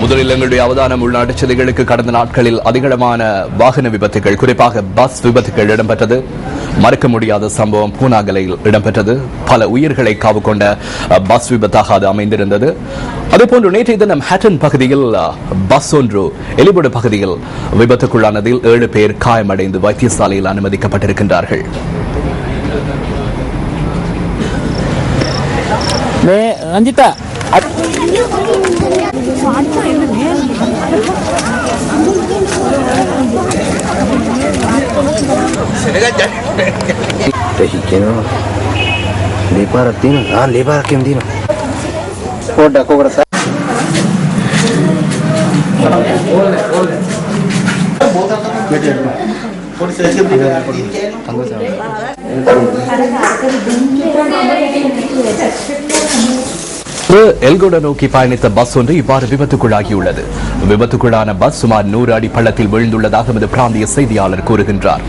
முதலில் எங்களுடைய அவதானம் உள்நாட்டு செய்திகளுக்கு கடந்த நாட்களில் அதிகளமான வாகன விபத்துகள் குறிப்பாக பஸ் விபத்துகள் இடம்பெற்றது. மறக்க முடியாத சம்பவம் பூனாகலையில் இடம்பெற்றது. பல உயிர்களை காவு கொண்ட பஸ் விபத்தாக அது அமைந்திருந்தது. அதேபோன்று நேற்றைய தினம் ஹேட்டன் பகுதியில் பஸ் ஒன்று எலிபோடு பகுதியில் விபத்துக்குள்ளானதில் ஏழு பேர் காயமடைந்து வைத்தியசாலையில் அனுமதிக்கப்பட்டிருக்கின்றார்கள். Ranjitha. Mexicano. Ah, lebar Kim Dino. Koda நேற்று எல்கோட நோக்கி பயணித்த பஸ் ஒன்று இவ்வாறு விபத்துக்குள்ளாகியுள்ளது. விபத்துக்குள்ளான பஸ் சுமார் நூறு அடி பள்ளத்தில் விழுந்துள்ளதாக எமது பிராந்திய செய்தியாளர் கூறுகின்றார்.